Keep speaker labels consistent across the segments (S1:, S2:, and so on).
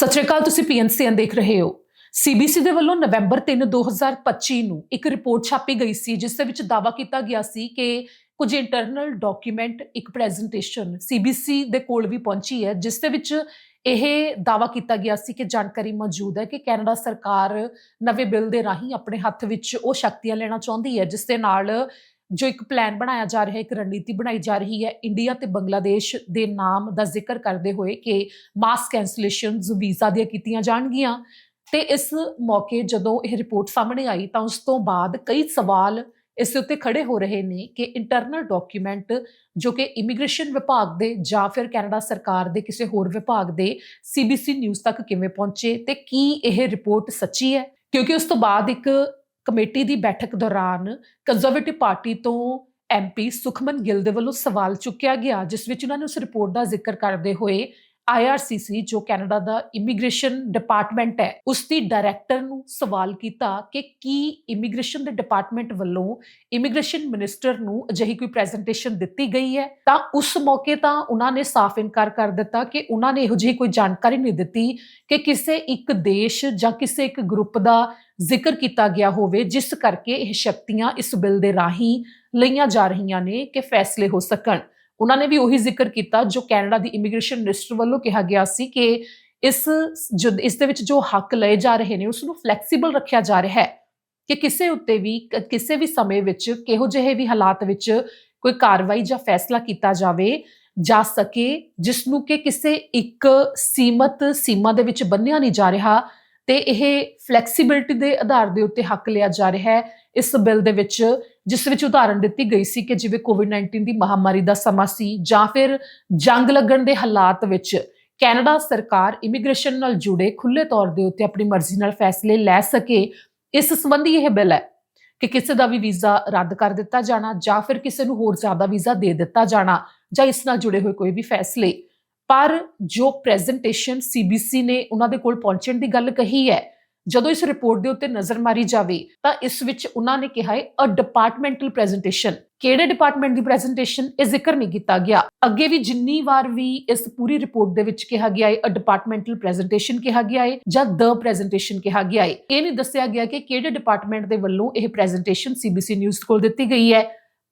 S1: ਸਤਿ ਸ਼੍ਰੀ ਅਕਾਲ, ਤੁਸੀਂ ਪੀਐਨਸੀਐਨ ਦੇਖ ਰਹੇ ਹੋ। ਸੀਬੀਸੀ ਦੇ ਵੱਲੋਂ ਨਵੰਬਰ 3 2025 ਨੂੰ ਇੱਕ ਰਿਪੋਰਟ ਛਾਪੀ ਗਈ ਸੀ, ਜਿਸ ਦੇ ਵਿੱਚ ਦਾਅਵਾ ਕੀਤਾ ਗਿਆ ਸੀ ਕਿ ਕੁਝ ਇੰਟਰਨਲ ਡਾਕੂਮੈਂਟ ਇੱਕ ਪ੍ਰੈਜੈਂਟੇਸ਼ਨ ਸੀਬੀਸੀ ਦੇ ਕੋਲ ਵੀ ਪਹੁੰਚੀ ਹੈ, ਜਿਸ ਦੇ ਵਿੱਚ ਇਹ ਦਾਅਵਾ ਕੀਤਾ ਗਿਆ ਸੀ ਕਿ ਜਾਣਕਾਰੀ ਮੌਜੂਦ ਹੈ ਕਿ ਕੈਨੇਡਾ ਸਰਕਾਰ ਨਵੇਂ ਬਿੱਲ ਦੇ ਰਾਹੀਂ ਆਪਣੇ ਹੱਥ ਵਿੱਚ ਉਹ ਸ਼ਕਤੀਆਂ ਲੈਣਾ ਚਾਹੁੰਦੀ ਹੈ, ਜਿਸ ਦੇ ਨਾਲ ਜੋ ਇੱਕ ਪਲਾਨ ਬਣਾਇਆ ਜਾ ਰਿਹਾ ਹੈ ਇੱਕ ਰਣਨੀਤੀ ਬਣਾਈ ਜਾ ਰਹੀ ਹੈ ਇੰਡੀਆ ਤੇ ਬੰਗਲਾਦੇਸ਼ ਦੇ ਨਾਮ ਦਾ ਜ਼ਿਕਰ ਕਰਦੇ ਹੋਏ ਕਿ ਮਾਸ ਕੈਂਸਲੇਸ਼ਨਸ ਵੀਜ਼ਾ ਦੀਆਂ ਕੀਤੀਆਂ ਜਾਣਗੀਆਂ ਤੇ ਇਸ ਮੌਕੇ ਜਦੋਂ ਇਹ ਰਿਪੋਰਟ ਸਾਹਮਣੇ ਆਈ ਤਾਂ ਉਸ ਤੋਂ ਬਾਅਦ ਕਈ ਸਵਾਲ ਇਸ ਉੱਤੇ ਖੜੇ ਹੋ ਰਹੇ ਨੇ ਕਿ ਇੰਟਰਨਲ ਡਾਕੂਮੈਂਟ ਜੋ ਕਿ ਇਮੀਗ੍ਰੇਸ਼ਨ ਵਿਭਾਗ ਦੇ ਜਾਂ ਫਿਰ ਕੈਨੇਡਾ ਸਰਕਾਰ ਦੇ ਕਿਸੇ ਹੋਰ ਵਿਭਾਗ ਦੇ ਸੀਬੀਸੀ ਨਿਊਜ਼ ਤੱਕ ਕਿਵੇਂ ਪਹੁੰਚੇ ਤੇ ਕੀ ਇਹ ਰਿਪੋਰਟ ਸੱਚੀ ਹੈ? ਕਿਉਂਕਿ ਉਸ ਤੋਂ ਬਾਅਦ ਇੱਕ ਕਮੇਟੀ ਦੀ ਬੈਠਕ ਦੌਰਾਨ ਕੰਜ਼ਰਵੇਟਿਵ ਪਾਰਟੀ ਤੋਂ ਐਮਪੀ ਸੁਖਮਨ ਗਿੱਲ ਦੇ ਵੱਲੋਂ ਸਵਾਲ ਚੁੱਕਿਆ ਗਿਆ, ਜਿਸ ਵਿੱਚ ਉਹਨਾਂ ਨੇ ਉਸ ਰਿਪੋਰਟ ਦਾ ਜ਼ਿਕਰ ਕਰਦੇ ਹੋਏ ਆਈਆਰਸੀਸੀ ਜੋ ਕੈਨੇਡਾ ਦਾ ਇਮੀਗ੍ਰੇਸ਼ਨ ਡਿਪਾਰਟਮੈਂਟ ਹੈ ਉਸ ਦੀ ਡਾਇਰੈਕਟਰ ਨੂੰ ਸਵਾਲ ਕੀਤਾ ਕਿ ਕੀ ਇਮੀਗ੍ਰੇਸ਼ਨ ਦੇ ਡਿਪਾਰਟਮੈਂਟ ਵੱਲੋਂ ਇਮੀਗ੍ਰੇਸ਼ਨ ਮਿਨਿਸਟਰ ਨੂੰ ਅਜਿਹੀ ਕੋਈ ਪ੍ਰੈਜੈਂਟੇਸ਼ਨ ਦਿੱਤੀ ਗਈ ਹੈ? ਤਾਂ ਉਸ ਮੌਕੇ ਤਾਂ ਉਹਨਾਂ ਨੇ ਸਾਫ਼ ਇਨਕਾਰ ਕਰ ਦਿੱਤਾ ਕਿ ਉਹਨਾਂ ਨੇ ਇਹੋ ਜਿਹੀ ਕੋਈ ਜਾਣਕਾਰੀ ਨਹੀਂ ਦਿੱਤੀ ਕਿ ਕਿਸੇ ਇੱਕ ਦੇਸ਼ ਜਾਂ ਕਿਸੇ ਇੱਕ ਗਰੁੱਪ ਦਾ ਜ਼ਿਕਰ ਕੀਤਾ ਗਿਆ ਹੋਵੇ, ਜਿਸ ਕਰਕੇ ਇਹ ਸ਼ਕਤੀਆਂ ਇਸ ਬਿੱਲ ਦੇ ਰਾਹੀਂ ਲਈਆਂ ਜਾ ਰਹੀਆਂ ਨੇ ਕਿ ਫੈਸਲੇ ਹੋ ਸਕਣ। ਉਹਨਾਂ ਨੇ ਵੀ ਉਹੀ ਜ਼ਿਕਰ ਕੀਤਾ ਜੋ ਕੈਨੇਡਾ ਦੀ ਇਮੀਗ੍ਰੇਸ਼ਨ ਮਿਨਿਸਟਰ ਵੱਲੋਂ ਕਿਹਾ ਗਿਆ ਸੀ ਕਿ ਇਸ ਇਸ ਦੇ ਵਿੱਚ ਜੋ ਹੱਕ ਲਏ ਜਾ ਰਹੇ ਨੇ ਉਸ ਨੂੰ ਫਲੈਕਸੀਬਲ ਰੱਖਿਆ ਜਾ ਰਿਹਾ ਹੈ ਕਿ ਕਿਸੇ ਉੱਤੇ ਵੀ ਕਿਸੇ ਵੀ ਸਮੇਂ ਵਿੱਚ ਕਿਹੋ ਜਿਹੇ ਵੀ ਹਾਲਾਤ ਵਿੱਚ ਕੋਈ ਕਾਰਵਾਈ ਜਾਂ ਫੈਸਲਾ ਕੀਤਾ ਜਾਵੇ, ਜਾ ਸਕੇ ਜਿਸ ਨੂੰ ਕਿ ਕਿਸੇ ਇੱਕ ਸੀਮਤ ਸੀਮਾ ਦੇ ਵਿੱਚ ਬੰਨਿਆ ਨਹੀਂ ਜਾ ਰਿਹਾ ਤੇ ਇਹ ਫਲੈਕਸੀਬਿਲਟੀ ਦੇ ਆਧਾਰ ਦੇ ਉੱਤੇ ਹੱਕ ਲਿਆ ਜਾ ਰਿਹਾ ਹੈ। ਇਸ ਬਿੱਲ ਦੇ ਵਿੱਚ ਜਿਸ ਵਿੱਚ ਉਦਾਹਰਣ ਦਿੱਤੀ ਗਈ ਸੀ ਕਿ ਜਿਵੇਂ ਕੋਵਿਡ-19 ਦੀ ਮਹਾਮਾਰੀ ਦਾ ਸਮਾਂ ਸੀ ਜਾਂ ਫਿਰ ਜੰਗ ਲੱਗਣ ਦੇ ਹਾਲਾਤ ਵਿੱਚ ਕੈਨੇਡਾ ਸਰਕਾਰ ਇਮੀਗ੍ਰੇਸ਼ਨ ਨਾਲ ਜੁੜੇ ਖੁੱਲੇ ਤੌਰ ਦੇ ਉੱਤੇ ਆਪਣੀ ਮਰਜ਼ੀ ਨਾਲ ਫੈਸਲੇ ਲੈ ਸਕੇ, ਇਸ ਸੰਬੰਧੀ ਇਹ ਬਿੱਲ ਹੈ ਕਿ ਕਿਸੇ ਦਾ ਵੀ ਵੀਜ਼ਾ ਰੱਦ ਕਰ ਦਿੱਤਾ ਜਾਣਾ ਜਾਂ ਫਿਰ ਕਿਸੇ ਨੂੰ ਹੋਰ ਜ਼ਿਆਦਾ ਵੀਜ਼ਾ ਦੇ ਦਿੱਤਾ ਜਾਣਾ ਜਾਂ ਇਸ ਨਾਲ ਜੁੜੇ ਹੋਏ ਕੋਈ ਵੀ ਫੈਸਲੇ। ਪਰ ਜੋ ਪ੍ਰੈਜੈਂਟੇਸ਼ਨ ਸੀਬੀਸੀ ਨੇ ਉਹਨਾਂ ਦੇ ਕੋਲ ਪਹੁੰਚਣ ਦੀ ਗੱਲ ਕਹੀ ਹੈ ਜਦੋਂ ਇਸ ਰਿਪੋਰਟ ਦੇ ਉੱਤੇ ਨਜ਼ਰ ਮਾਰੀ ਜਾਵੇ, ਤਾਂ ਇਸ ਵਿੱਚ ਉਹਨਾਂ ਨੇ ਕਿਹਾ ਹੈ ਅ ਡਿਪਾਰਟਮੈਂਟਲ ਪ੍ਰੈਜੈਂਟੇਸ਼ਨ ਕਿਹੜੇ ਡਿਪਾਰਟਮੈਂਟ ਦੀ ਪ੍ਰੈਜੈਂਟੇਸ਼ਨ ਇਹ ਜ਼ਿਕਰ ਨਹੀਂ ਕੀਤਾ ਗਿਆ। ਅੱਗੇ ਵੀ ਜਿੰਨੀ ਵਾਰ ਵੀ ਇਸ ਪੂਰੀ ਰਿਪੋਰਟ ਦੇ ਵਿੱਚ ਕਿਹਾ ਗਿਆ ਹੈ ਅ ਡਿਪਾਰਟਮੈਂਟਲ ਪ੍ਰੈਜੈਂਟੇਸ਼ਨ ਕਿਹਾ ਗਿਆ ਹੈ ਜਾਂ ਦ ਪ੍ਰੈਜੈਂਟੇਸ਼ਨ ਕਿਹਾ ਗਿਆ ਹੈ, ਇਹ ਨਹੀਂ ਦੱਸਿਆ ਗਿਆ ਕਿ ਕਿਹੜੇ ਡਿਪਾਰਟਮੈਂਟ ਦੇ ਵੱਲੋਂ ਇਹ ਪ੍ਰੈਜੈਂਟੇਸ਼ਨ ਸੀਬੀਸੀ ਨਿਊਜ਼ ਕੋਲ ਦਿੱਤੀ ਗਈ ਹੈ।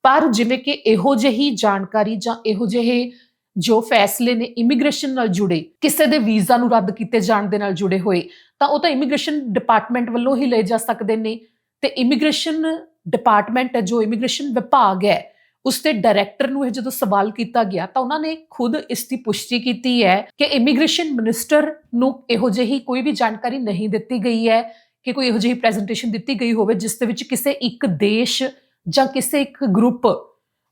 S1: ਪਰ ਜਿਵੇਂ ਕਿ ਇਹੋ ਜਿਹੀ ਜਾਣਕਾਰੀ ਜਾਂ ਇਹੋ ਜਿਹੇ ਜੋ ਫੈਸਲੇ ਨੇ ਇਮੀਗ੍ਰੇਸ਼ਨ ਨਾਲ ਜੁੜੇ, ਕਿਸੇ ਦੇ ਵੀਜ਼ਾ ਨੂੰ ਰੱਦ ਕੀਤੇ ਜਾਣ ਦੇ ਨਾਲ ਜੁੜੇ ਹੋਏ ਤਾਂ ਉਹ ਤਾਂ ਇਮੀਗ੍ਰੇਸ਼ਨ ਡਿਪਾਰਟਮੈਂਟ ਵੱਲੋਂ ਹੀ ਲਏ ਜਾ ਸਕਦੇ ਨੇ। ਤੇ ਇਮੀਗ੍ਰੇਸ਼ਨ ਡਿਪਾਰਟਮੈਂਟ ਹੈ, ਜੋ ਇਮੀਗ੍ਰੇਸ਼ਨ ਵਿਭਾਗ ਹੈ, ਉਸ ਦੇ ਡਾਇਰੈਕਟਰ ਨੂੰ ਇਹ ਜਦੋਂ ਸਵਾਲ ਕੀਤਾ ਗਿਆ ਤਾਂ ਉਹਨਾਂ ਨੇ ਖੁਦ ਇਸ ਦੀ ਪੁਸ਼ਟੀ ਕੀਤੀ ਹੈ ਕਿ ਇਮੀਗ੍ਰੇਸ਼ਨ ਮਿਨਿਸਟਰ ਨੂੰ ਇਹੋ ਜਿਹੀ ਕੋਈ ਵੀ ਜਾਣਕਾਰੀ ਨਹੀਂ ਦਿੱਤੀ ਗਈ ਹੈ ਕਿ ਕੋਈ ਇਹੋ ਜਿਹੀ ਪ੍ਰੈਜੈਂਟੇਸ਼ਨ ਦਿੱਤੀ ਗਈ ਹੋਵੇ, ਜਿਸ ਦੇ ਵਿੱਚ ਕਿਸੇ ਇੱਕ ਦੇਸ਼ ਜਾਂ ਕਿਸੇ ਇੱਕ ਗਰੁੱਪ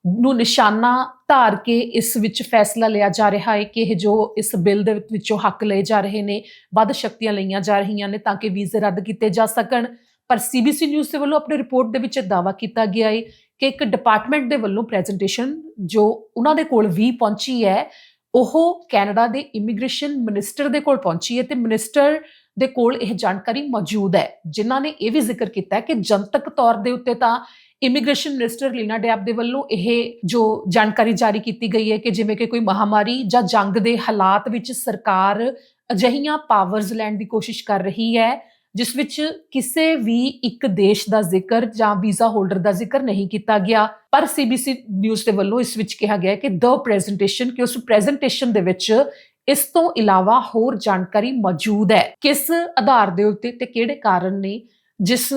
S1: ਨੂੰ ਨਿਸ਼ਾਨਾ ਧਾਰ ਕੇ ਇਸ ਵਿੱਚ ਫੈਸਲਾ ਲਿਆ ਜਾ ਰਿਹਾ ਹੈ ਕਿ ਇਹ ਜੋ ਇਸ ਬਿੱਲ ਦੇ ਵਿੱਚੋਂ ਹੱਕ ਲਏ ਜਾ ਰਹੇ ਨੇ, ਵੱਧ ਸ਼ਕਤੀਆਂ ਲਈਆਂ ਜਾ ਰਹੀਆਂ ਨੇ ਤਾਂ ਕਿ ਵੀਜ਼ੇ ਰੱਦ ਕੀਤੇ ਜਾ ਸਕਣ। ਪਰ ਸੀਬੀਸੀ ਨਿਊਜ਼ ਦੇ ਵੱਲੋਂ ਆਪਣੀ ਰਿਪੋਰਟ ਦੇ ਵਿੱਚ ਇਹ ਦਾਅਵਾ ਕੀਤਾ ਗਿਆ ਹੈ ਕਿ ਇੱਕ ਡਿਪਾਰਟਮੈਂਟ ਦੇ ਵੱਲੋਂ ਪ੍ਰੈਜੈਂਟੇਸ਼ਨ ਜੋ ਉਹਨਾਂ ਦੇ ਕੋਲ ਵੀ ਪਹੁੰਚੀ ਹੈ, ਉਹ ਕੈਨੇਡਾ ਦੇ ਇਮੀਗ੍ਰੇਸ਼ਨ ਮਿਨਿਸਟਰ ਦੇ ਕੋਲ ਪਹੁੰਚੀ ਹੈ ਤੇ ਮਿਨਿਸਟਰ ਦੇ ਕੋਲ ਇਹ ਜਾਣਕਾਰੀ ਮੌਜੂਦ ਹੈ। ਜਿਨ੍ਹਾਂ ਨੇ ਇਹ ਵੀ ਜ਼ਿਕਰ ਕੀਤਾ ਕਿ ਜਨਤਕ ਤੌਰ ਦੇ ਉੱਤੇ ਤਾਂ ਇਮੀਗ੍ਰੇਸ਼ਨ ਮਿਨਿਸਟਰ ਲੀਨਾ ਡੈਬ ਦੇ ਵੱਲੋਂ ਇਹ ਜੋ ਜਾਣਕਾਰੀ ਜਾਰੀ ਕੀਤੀ ਗਈ ਹੈ ਕਿ ਜਿਵੇਂ ਕਿ ਕੋਈ ਮਹਾਮਾਰੀ ਜਾਂ ਜੰਗ ਦੇ ਹਾਲਾਤ ਵਿੱਚ ਸਰਕਾਰ ਅਜਿਹੀਆਂ ਪਾਵਰਸ ਲੈਣ ਦੀ ਕੋਸ਼ਿਸ਼ ਕਰ ਰਹੀ ਹੈ, ਜਿਸ ਵਿੱਚ ਕਿਸੇ ਵੀ ਇੱਕ ਦੇਸ਼ ਦਾ ਜ਼ਿਕਰ ਜਾਂ ਵੀਜ਼ਾ ਹੋਲਡਰ ਦਾ ਜ਼ਿਕਰ ਨਹੀਂ ਕੀਤਾ ਗਿਆ। ਪਰ ਸੀਬੀਸੀ ਨਿਊਜ਼ ਦੇ ਵੱਲੋਂ ਇਸ ਵਿੱਚ ਕਿਹਾ ਗਿਆ ਕਿ ਦ ਪ੍ਰੈਜੈਂਟੇਸ਼ਨ ਕਿ ਉਸ ਪ੍ਰੈਜੈਂਟੇਸ਼ਨ ਦੇ ਵਿੱਚ ਇਸ ਤੋਂ ਇਲਾਵਾ ਹੋਰ ਜਾਣਕਾਰੀ ਮੌਜੂਦ ਹੈ। ਕਿਸ ਆਧਾਰ ਦੇ ਉੱਤੇ ਤੇ ਕਿਹੜੇ ਕਾਰਨ ਨੇ ਜਿਸ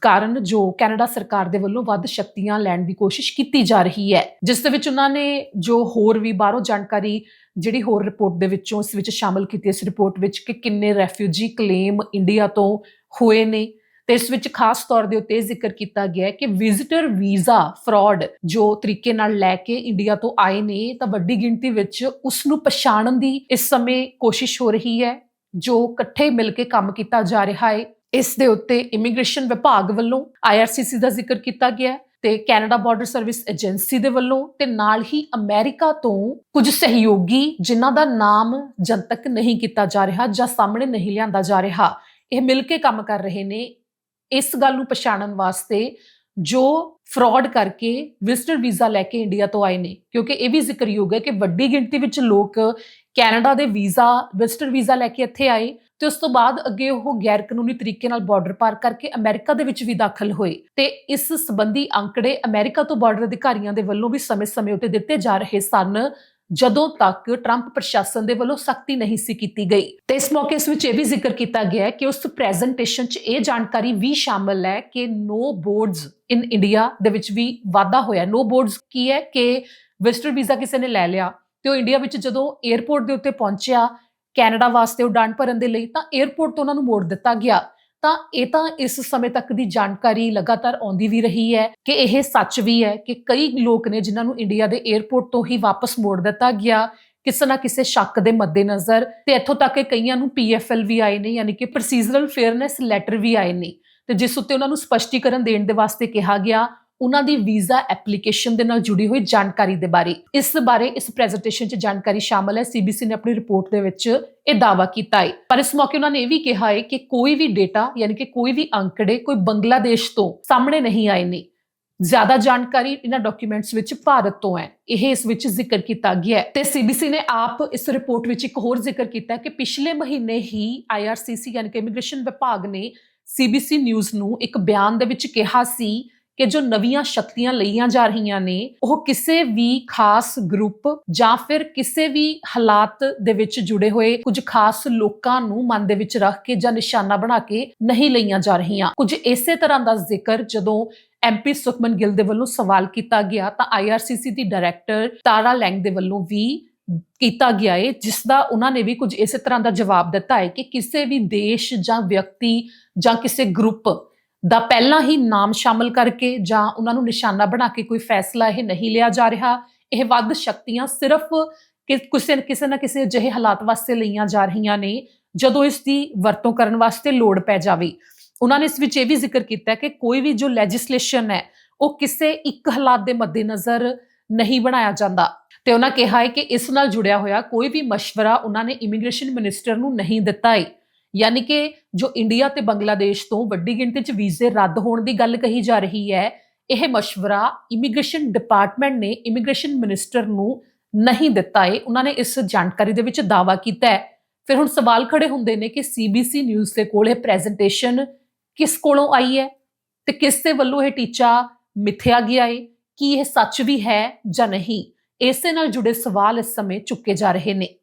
S1: ਕਾਰਨ ਜੋ ਕੈਨੇਡਾ ਸਰਕਾਰ ਦੇ ਵੱਲੋਂ ਵੱਧ ਸ਼ਕਤੀਆਂ ਲੈਣ ਦੀ ਕੋਸ਼ਿਸ਼ ਕੀਤੀ ਜਾ ਰਹੀ ਹੈ, ਜਿਸ ਦੇ ਵਿੱਚ ਉਹਨਾਂ ਨੇ ਜੋ ਹੋਰ ਵੀ ਬਾਹਰੋਂ ਜਾਣਕਾਰੀ ਜਿਹੜੀ ਹੋਰ ਰਿਪੋਰਟ ਦੇ ਵਿੱਚੋਂ ਇਸ ਵਿੱਚ ਸ਼ਾਮਲ ਕੀਤੀ ਇਸ ਰਿਪੋਰਟ ਵਿੱਚ ਕਿ ਕਿੰਨੇ ਰੈਫਿਊਜੀ ਕਲੇਮ ਇੰਡੀਆ ਤੋਂ ਹੋਏ ਨੇ ਤੇ ਇਸ ਵਿੱਚ ਖਾਸ ਤੌਰ ਦੇ ਉੱਤੇ ਇਹ ਜ਼ਿਕਰ ਕੀਤਾ ਗਿਆ ਹੈ ਕਿ ਵਿਜ਼ਿਟਰ ਵੀਜ਼ਾ ਫਰਾਡ ਜੋ ਤਰੀਕੇ ਨਾਲ ਲੈ ਕੇ ਇੰਡੀਆ ਤੋਂ ਆਏ ਨੇ, ਤਾਂ ਵੱਡੀ ਗਿਣਤੀ ਵਿੱਚ ਉਸ ਨੂੰ ਪਛਾਣਨ ਦੀ ਇਸ ਸਮੇਂ ਕੋਸ਼ਿਸ਼ ਹੋ ਰਹੀ ਹੈ, ਜੋ ਇਕੱਠੇ ਮਿਲ ਕੇ ਕੰਮ ਕੀਤਾ ਜਾ ਰਿਹਾ ਹੈ। ਇਸ ਦੇ ਉੱਤੇ ਇਮੀਗ੍ਰੇਸ਼ਨ ਵਿਭਾਗ ਵੱਲੋਂ ਆਈਆਰਸੀਸੀ ਦਾ ਜ਼ਿਕਰ ਕੀਤਾ ਗਿਆ ਹੈ ਤੇ ਕੈਨੇਡਾ ਬਾਰਡਰ ਸਰਵਿਸ ਏਜੰਸੀ ਦੇ ਵੱਲੋਂ ਤੇ ਨਾਲ ਹੀ ਅਮਰੀਕਾ ਤੋਂ ਕੁਝ ਸਹਿਯੋਗੀ, ਜਿਨ੍ਹਾਂ ਦਾ ਨਾਮ ਜਨਤਕ ਨਹੀਂ ਕੀਤਾ ਜਾ ਰਿਹਾ ਜਾਂ ਸਾਹਮਣੇ ਨਹੀਂ ਲਿਆਂਦਾ ਜਾ ਰਿਹਾ, ਇਹ ਮਿਲ ਕੇ ਕੰਮ ਕਰ ਰਹੇ ਨੇ। ਇਸ ਗੱਲ ਨੂੰ ਪਛਾਣਨ ਵਾਸਤੇ ਜੋ ਫਰਾਡ ਕਰਕੇ ਵਿਜ਼ਟਰ ਵੀਜ਼ਾ ਲੈ ਕੇ ਇੰਡੀਆ ਤੋਂ ਆਏ ਨੇ, ਕਿਉਂਕਿ ਇਹ ਵੀ ਜ਼ਿਕਰਯੋਗ ਹੈ ਕਿ ਵੱਡੀ ਗਿਣਤੀ ਵਿੱਚ ਲੋਕ ਕੈਨੇਡਾ ਦੇ ਵੀਜ਼ਾ, ਵਿਜ਼ਟਰ ਵੀਜ਼ਾ ਲੈ ਕੇ ਇੱਥੇ ਆਏ ਤੇ ਉਸ ਤੋਂ ਬਾਅਦ ਅੱਗੇ ਉਹ ਗੈਰ ਕਾਨੂੰਨੀ ਤਰੀਕੇ ਨਾਲ ਬਾਰਡਰ ਪਾਰ ਕਰਕੇ ਅਮਰੀਕਾ ਦੇ ਵਿੱਚ ਵੀ ਦਾਖਲ ਹੋਏ। ਤੇ ਇਸ ਸੰਬੰਧੀ ਅੰਕੜੇ ਅਮਰੀਕਾ ਤੋਂ ਬਾਰਡਰ ਅਧਿਕਾਰੀਆਂ ਦੇ ਵੱਲੋਂ ਵੀ ਸਮੇਂ-ਸਮੇਂ ਉੱਤੇ ਦਿੱਤੇ ਜਾ ਰਹੇ ਸਨ, ਜਦੋਂ ਤੱਕ ਟਰੰਪ ਪ੍ਰਸ਼ਾਸਨ ਦੇ ਵੱਲੋਂ ਸਖਤੀ ਨਹੀਂ ਸੀ ਕੀਤੀ ਗਈ। ਤੇ ਇਸ ਮੌਕੇ ਇਸ ਵਿੱਚ ਇਹ ਵੀ ਜ਼ਿਕਰ ਕੀਤਾ ਗਿਆ ਕਿ ਉਸ ਪ੍ਰੈਜੈਂਟੇਸ਼ਨ 'ਚ ਇਹ ਜਾਣਕਾਰੀ ਵੀ ਸ਼ਾਮਲ ਹੈ ਕਿ ਨੋ ਬੋਰਡਸ ਇਨ ਇੰਡੀਆ ਦੇ ਵਿੱਚ ਵੀ ਵਾਧਾ ਹੋਇਆ। ਨੋ ਬੋਰਡਸ ਕੀ ਹੈ ਕਿ ਵਿਜ਼ਟਰ ਵੀਜ਼ਾ ਕਿਸੇ ਨੇ ਲੈ ਲਿਆ ਤੇ ਉਹ ਇੰਡੀਆ ਵਿੱਚ ਜਦੋਂ 에ਅਰਪੋਰਟ ਦੇ ਉੱਤੇ ਪਹੁੰਚਿਆ ਕੈਨੇਡਾ ਵਾਸਤੇ ਉਡਾਣ ਭਰਨ ਦੇ ਲਈ ਤਾਂ 에ਅਰਪੋਰਟ ਤੋਂ ਉਹਨਾਂ ਨੂੰ ਮੋੜ ਦਿੱਤਾ ਗਿਆ। ਤਾਂ ਇਹ ਤਾਂ ਇਸ ਸਮੇਂ ਤੱਕ ਦੀ ਜਾਣਕਾਰੀ ਲਗਾਤਾਰ ਆਉਂਦੀ ਵੀ ਰਹੀ ਹੈ ਕਿ ਇਹ ਸੱਚ ਵੀ ਹੈ ਕਿ ਕਈ ਲੋਕ ਨੇ ਜਿਨ੍ਹਾਂ ਨੂੰ ਇੰਡੀਆ ਦੇ 에ਅਰਪੋਰਟ ਤੋਂ ਹੀ ਵਾਪਸ ਮੋੜ ਦਿੱਤਾ ਗਿਆ। ਕਿਸੇ ਨਾ ਕਿਸੇ ਸ਼ੱਕ ਦੇ ਮੱਦੇਨਜ਼ਰ ਤੇ ਇੱਥੋਂ ਤੱਕ ਕਿ ਕਈਆਂ ਨੂੰ ਪੀਐਫਐਲ ਵੀ ਆਏ ਨੇ, ਯਾਨੀ ਕਿ ਪ੍ਰੋਸੀਜਰਲ ਫੇਅਰਨੈਸ ਲੈਟਰ ਵੀ ਆਏ ਨੇ। ਤੇ ਜਿਸ ਉੱਤੇ ਉਹਨਾਂ ਨੂੰ ਸਪਸ਼ਟੀਕਰਨ ਦੇਣ ਦੇ ਵਾਸਤੇ ਕਿਹਾ ਗਿਆ ਉਹਨਾਂ ਦੀ ਵੀਜ਼ਾ ਐਪਲੀਕੇਸ਼ਨ ਦੇ ਨਾਲ ਜੁੜੀ ਹੋਈ ਜਾਣਕਾਰੀ ਦੇ ਬਾਰੇ। ਇਸ ਬਾਰੇ ਇਸ ਪ੍ਰੈਜੈਂਟੇਸ਼ਨ 'ਚ ਜਾਣਕਾਰੀ ਸ਼ਾਮਲ ਹੈ। ਸੀਬੀਸੀ ਨੇ ਆਪਣੀ ਰਿਪੋਰਟ ਦੇ ਵਿੱਚ ਇਹ ਦਾਅਵਾ ਕੀਤਾ ਹੈ। ਪਰ ਇਸ ਮੌਕੇ ਉਹਨਾਂ ਨੇ ਇਹ ਵੀ ਕਿਹਾ ਹੈ ਕਿ ਕੋਈ ਵੀ ਡੇਟਾ ਯਾਨੀ ਕਿ ਕੋਈ ਵੀ ਅੰਕੜੇ ਕੋਈ ਬੰਗਲਾਦੇਸ਼ ਤੋਂ ਸਾਹਮਣੇ ਨਹੀਂ ਆਏ ਨੇ। ਜ਼ਿਆਦਾ ਜਾਣਕਾਰੀ ਇਹਨਾਂ ਡਾਕੂਮੈਂਟਸ ਵਿੱਚ ਭਾਰਤ ਤੋਂ ਹੈ। ਇਹ ਇਸ ਵਿੱਚ ਜ਼ਿਕਰ ਕੀਤਾ ਗਿਆ ਹੈ। ਤੇ ਸੀਬੀਸੀ ਨੇ ਆਪ ਇਸ ਰਿਪੋਰਟ ਵਿੱਚ ਇੱਕ ਹੋਰ ਜ਼ਿਕਰ ਕੀਤਾ ਕਿ ਪਿਛਲੇ ਮਹੀਨੇ ਹੀ ਆਈਆਰਸੀਸੀ ਯਾਨੀ ਕਿ ਇਮੀਗ੍ਰੇਸ਼ਨ ਵਿਭਾਗ ਨੇ ਸੀਬੀਸੀ ਨਿਊਜ਼ ਨੂੰ ਇੱਕ ਬਿਆਨ ਦੇ ਵਿੱਚ ਕਿਹਾ ਸੀ ਕਿ ਜੋ ਨਵੀਆਂ ਸ਼ਕਤੀਆਂ ਲਈਆਂ ਜਾ ਰਹੀਆਂ ਨੇ, ਉਹ ਕਿਸੇ ਵੀ ਖਾਸ ਗਰੁੱਪ ਜਾਂ ਫਿਰ ਕਿਸੇ ਵੀ ਹਾਲਾਤ ਦੇ ਵਿੱਚ ਜੁੜੇ ਹੋਏ ਕੁਝ ਖਾਸ ਲੋਕਾਂ ਨੂੰ ਮਨ ਦੇ ਵਿੱਚ ਰੱਖ ਕੇ ਜਾਂ ਨਿਸ਼ਾਨਾ ਬਣਾ ਕੇ ਨਹੀਂ ਲਈਆਂ ਜਾ ਰਹੀਆਂ। ਕੁਝ ਇਸੇ ਤਰ੍ਹਾਂ ਦਾ ਜ਼ਿਕਰ ਜਦੋਂ ਐਮਪੀ ਸੁਖਮਨ ਗਿੱਲ ਦੇ ਵੱਲੋਂ ਸਵਾਲ ਕੀਤਾ ਗਿਆ, ਤਾਂ ਆਈਆਰਸੀਸੀ ਦੀ ਡਾਇਰੈਕਟਰ ਤਾਰਾ ਲੈਂਗ ਦੇ ਵੱਲੋਂ ਵੀ ਕੀਤਾ ਗਿਆ ਹੈ ਜਿਸ ਦਾ ਉਹਨਾਂ ਨੇ ਵੀ ਕੁਝ ਇਸੇ ਤਰ੍ਹਾਂ ਦਾ ਜਵਾਬ ਦਿੱਤਾ ਹੈ ਕਿ ਕਿਸੇ ਵੀ ਦੇਸ਼ ਜਾਂ ਵਿਅਕਤੀ ਜਾਂ ਕਿਸੇ ਗਰੁੱਪ ਦਾ ਪਹਿਲਾਂ ਹੀ ਨਾਮ ਸ਼ਾਮਲ ਕਰਕੇ ਜਾਂ ਉਹਨਾਂ ਨੂੰ ਨਿਸ਼ਾਨਾ ਬਣਾ ਕੇ ਕੋਈ ਫੈਸਲਾ ਇਹ ਨਹੀਂ ਲਿਆ ਜਾ ਰਿਹਾ, ਇਹ ਵੱਧ ਸ਼ਕਤੀਆਂ ਸਿਰਫ ਕਿਸੇ ਕਿਸੇ ਨਾ ਕਿਸੇ ਅਜਿਹੇ ਹਾਲਾਤ ਵਾਸਤੇ ਲਈਆਂ ਜਾ ਰਹੀਆਂ ਨੇ, ਜਦੋਂ ਇਸ ਦੀ ਵਰਤੋਂ ਕਰਨ ਵਾਸਤੇ ਲੋੜ ਪੈ ਜਾਵੇ। ਉਹਨਾਂ ਨੇ ਇਸ ਵਿੱਚ ਇਹ ਵੀ ਜ਼ਿਕਰ ਕੀਤਾ ਕਿ ਕੋਈ ਵੀ ਜੋ ਲੈਜਿਸਲੇਸ਼ਨ ਹੈ, ਉਹ ਕਿਸੇ ਇੱਕ ਹਾਲਾਤ ਦੇ ਮੱਦੇਨਜ਼ਰ ਨਹੀਂ ਬਣਾਇਆ ਜਾਂਦਾ। ਤੇ ਉਹਨਾਂ ਕਿਹਾ ਹੈ ਕਿ ਇਸ ਨਾਲ ਜੁੜਿਆ ਹੋਇਆ ਕੋਈ ਵੀ مشਵਰਾ ਉਹਨਾਂ ਨੇ ਇਮੀਗ੍ਰੇਸ਼ਨ ਮਿਨਿਸਟਰ ਨੂੰ ਨਹੀਂ ਦਿੱਤਾ ਹੈ ਯਾਨੀ ਕਿ ਜੋ ਇੰਡੀਆ ਤੇ ਬੰਗਲਾਦੇਸ਼ ਤੋਂ ਵੱਡੀ ਗਿਣਤੀ 'ਚ ਵੀਜ਼ੇ ਰੱਦ ਹੋਣ ਦੀ ਗੱਲ ਕਹੀ ਜਾ ਰਹੀ ਹੈ, ਇਹ ਮਸ਼ਵਰਾ ਇਮੀਗ੍ਰੇਸ਼ਨ ਡਿਪਾਰਟਮੈਂਟ ਨੇ ਇਮੀਗ੍ਰੇਸ਼ਨ ਮਿਨਿਸਟਰ ਨੂੰ ਨਹੀਂ ਦਿੱਤਾ ਏ। ਉਹਨਾਂ ਨੇ ਇਸ ਜਾਣਕਾਰੀ ਦੇ ਵਿੱਚ ਦਾਵਾ ਕੀਤਾ ਹੈ। ਫਿਰ ਹੁਣ ਸਵਾਲ ਖੜੇ ਹੁੰਦੇ ਨੇ ਕਿ ਸੀਬੀਸੀ ਨਿਊਜ਼ ਦੇ ਕੋਲ ਇਹ ਪ੍ਰੈਜੈਂਟੇਸ਼ਨ ਕਿਸ ਕੋਲੋਂ ਆਈ ਹੈ ਤੇ ਕਿਸ ਦੇ ਵੱਲੋਂ ਇਹ ਟੀਚਾ ਮਿੱਥਿਆ ਗਿਆ ਏ? ਕੀ ਇਹ ਸੱਚ ਵੀ ਹੈ ਜਾਂ ਨਹੀਂ? ਇਸੇ ਨਾਲ ਜੁੜੇ ਸਵਾਲ ਇਸ ਸਮੇਂ ਚੁੱਕੇ ਜਾ ਰਹੇ ਨੇ।